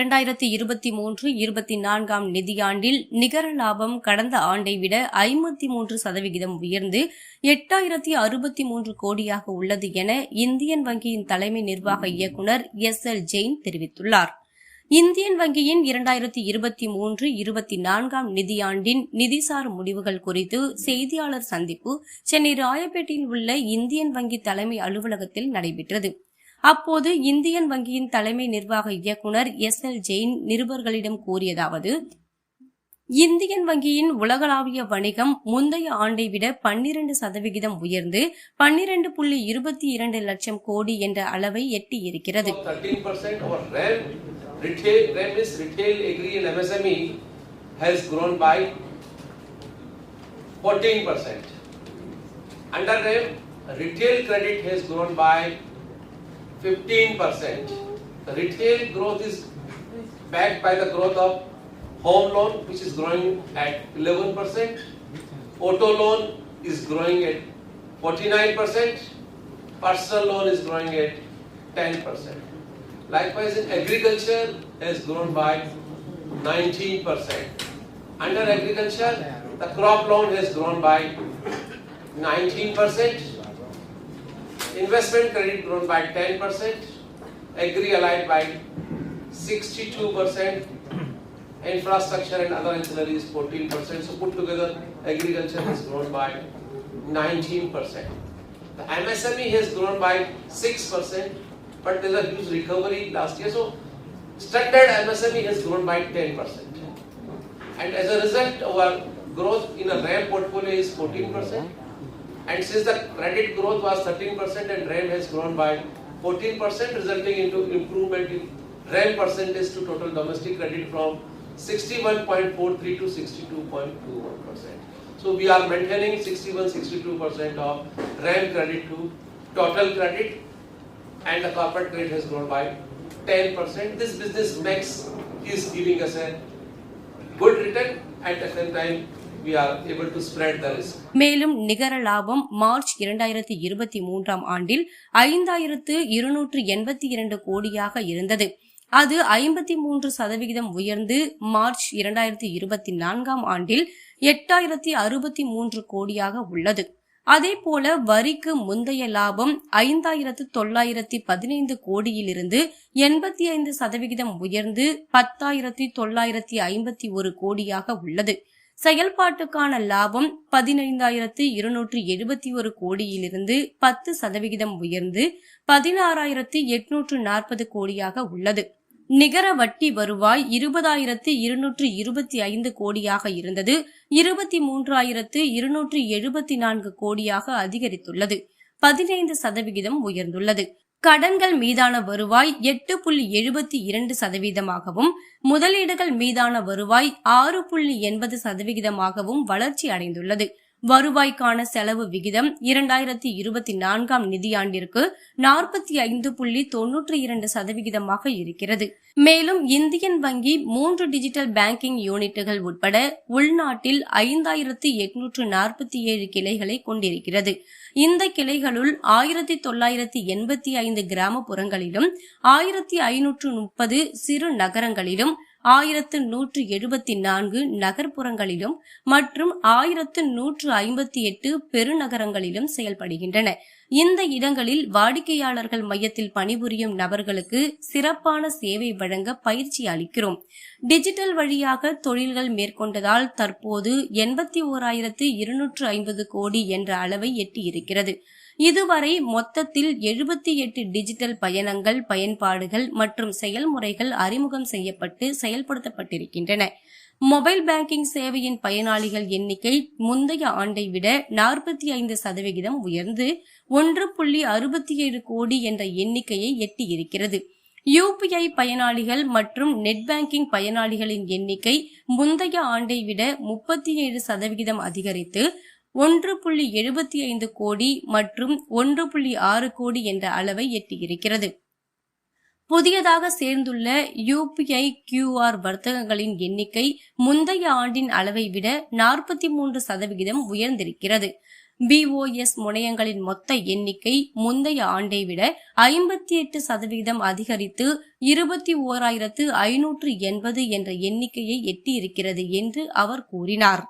இரண்டாயிரத்தி இருபத்தி மூன்று இருபத்தி நான்காம் நிதியாண்டில் நிகர லாபம் கடந்த ஆண்டை விட ஐம்பத்தி மூன்று சதவிகிதம் உயர்ந்து எட்டாயிரத்தி அறுபத்தி மூன்று கோடியாக உள்ளது என இந்தியன் வங்கியின் தலைமை நிர்வாக இயக்குநர் எஸ் எல் ஜெயின் தெரிவித்துள்ளார். இந்தியன் வங்கியின் இரண்டாயிரத்தி இருபத்தி மூன்று இருபத்தி நான்காம் நிதியாண்டின் நிதிசார் முடிவுகள் குறித்து செய்தியாளர் சந்திப்பு சென்னை ராயப்பேட்டையில் உள்ள இந்தியன் வங்கி தலைமை அலுவலகத்தில் நடைபெற்றது. அப்போது இந்தியன் வங்கியின் தலைமை நிர்வாக இயக்குநர் எஸ் எல் ஜெயின் நிருபர்களிடம் கூறியதாவது இந்தியன் வங்கியின் உலகளாவிய வணிகம் முந்தைய ஆண்டை விட பன்னிரண்டு சதவிகிதம் உயர்ந்து பன்னிரண்டு புள்ளி இருபத்தி இரண்டு லட்சம் கோடி என்ற அளவை எட்டியிருக்கிறது 13% or RAM, retail, has grown by 14%. Under retail credit has grown by 15%. The retail growth is backed by the growth of home loan which is growing at 11%. Auto loan is growing at 49%. Personal loan is growing at 10%. Likewise, in agriculture has grown by 19%. Under agriculture, the crop loan has grown by 19%. Investment credit grown by 10%. Agri allied by 62%. Infrastructure and other ancillaries 14%. So put together, agriculture has grown by 19%. The MSME has grown by 6%, but there's a huge recovery last year. So standard MSME has grown by 10%. And as a result, our growth in a RAM portfolio is 14%. And since the credit growth was 13% and RAM has grown by 14%, resulting into improvement in RAM percentage to total domestic credit from 61.43 to 62.21%. So we are maintaining 61, 62% of RAM credit to total credit and the corporate credit has grown by 10%. This business mix is giving us a good return at the same time மேலும் நிகர லாபம் March இரண்டாயிரத்தி இருபத்தி மூன்றாம் ஆண்டில் ஐந்தாயிரத்து இருநூற்று எண்பத்தி இரண்டு கோடியாக இருந்தது. அது ஐம்பத்தி மூன்று சதவிகிதம் உயர்ந்து மார்ச் இரண்டாயிரத்தி இருபத்தி நான்காம் ஆண்டில் எட்டாயிரத்தி அறுபத்தி மூன்று கோடியாக உள்ளது. அதேபோல வரிக்கு முந்தைய லாபம் ஐந்தாயிரத்து தொள்ளாயிரத்தி பதினைந்து கோடியிலிருந்து எண்பத்தி ஐந்து சதவிகிதம் உயர்ந்து பத்தாயிரத்தி தொள்ளாயிரத்தி ஐம்பத்தி ஒரு கோடியாக உள்ளது. செயல்பாட்டுக்கான லாபம் பதினைந்தாயிரத்து இருநூற்று எழுபத்தி ஒரு கோடியிலிருந்து பத்து சதவிகிதம் உயர்ந்து பதினாறாயிரத்து எட்நூற்று நாற்பது கோடியாக உள்ளது. நிகர வட்டி வருவாய் இருபதாயிரத்து இருநூற்று இருபத்தி ஐந்து கோடியாக இருந்தது. இருபத்தி மூன்றாயிரத்து இருநூற்று எழுபத்தி நான்கு கோடியாக அதிகரித்துள்ளது. பதினைந்து சதவிகிதம் உயர்ந்துள்ளது. கடன்கள் மீதான வருவாய் எட்டு புள்ளி எழுபத்தி இரண்டு சதவீதமாகவும் முதலீடுகள் மீதான வருவாய் ஆறு புள்ளி எண்பது சதவிகிதமாகவும் வளர்ச்சி அடைந்துள்ளது. வருவாய்க்கான செலவு விகிதம் இரண்டாயிரத்தி இருபத்தி நான்காம் நிதியாண்டிற்கு நாற்பத்தி ஐந்து புள்ளி தொன்னூற்றி இரண்டு சதவிகிதமாக இருக்கிறது. மேலும் இந்தியன் வங்கி மூன்று டிஜிட்டல் பேங்கிங் யூனிட்டுகள் உட்பட உள்நாட்டில் ஐந்தாயிரத்து எட்நூற்று நாற்பத்தி ஏழு கிளைகளை கொண்டிருக்கிறது. இந்த கிளைகளுள் ஆயிரத்தி தொள்ளாயிரத்தி எண்பத்தி ஐந்து கிராமப்புறங்களிலும் ஆயிரத்தி ஐநூற்று முப்பது சிறு நகரங்களிலும் ஆயிரத்து நூற்று எழுபத்தி நான்கு நகர்ப்புறங்களிலும் மற்றும் ஆயிரத்து நூற்று ஐம்பத்தி எட்டு பெருநகரங்களிலும் செயல்படுகின்றன. இந்த இடங்களில் வாடிக்கையாளர்கள் மையத்தில் பணிபுரியும் நபர்களுக்கு சிறப்பான சேவை வழங்க பயிற்சி அளிக்கிறோம். டிஜிட்டல் வழியாக தொழில்கள் மேற்கொண்டதால் தற்போது எண்பத்தி ஓராயிரத்து இருநூற்று ஐம்பது கோடி என்ற அளவை எட்டியிருக்கிறது. இதுவரை மொத்தத்தில் எழுபத்தி எட்டு டிஜிட்டல் பயணங்கள் பயன்பாடுகள் மற்றும் செயல்முறைகள் அறிமுகம் செய்யப்பட்டு செயல்படுத்தப்பட்டிருக்கின்றன. மொபைல் பேங்கிங் சேவையின் பயனாளிகள் எண்ணிக்கை முந்தைய ஆண்டை விட நாற்பத்தி ஐந்து சதவிகிதம் உயர்ந்து ஒன்று புள்ளி அறுபத்தி ஏழு கோடி என்ற எண்ணிக்கையை எட்டியிருக்கிறது. யூபிஐ பயனாளிகள் மற்றும் நெட் பேங்கிங் பயனாளிகளின் எண்ணிக்கை முந்தைய ஆண்டை விட முப்பத்தி ஏழு சதவிகிதம் அதிகரித்து ஒன்று புள்ளி எழுபத்தி ஐந்து கோடி மற்றும் ஒன்று புள்ளி ஆறு கோடி என்ற அளவை எட்டியிருக்கிறது. புதியதாக சேர்ந்துள்ள யூபிஐ கியூஆர் வர்த்தகங்களின் எண்ணிக்கை முந்தைய ஆண்டின் அளவை விட நாற்பத்தி மூன்று சதவிகிதம் உயர்ந்திருக்கிறது. பிஓஎஸ் முனையங்களின் மொத்த எண்ணிக்கை முந்தைய ஆண்டை விட ஐம்பத்தி எட்டு சதவிகிதம் அதிகரித்து இருபத்தி ஓராயிரத்து ஐநூற்று எண்பது என்ற எண்ணிக்கையை எட்டியிருக்கிறது என்று அவர் கூறினார்.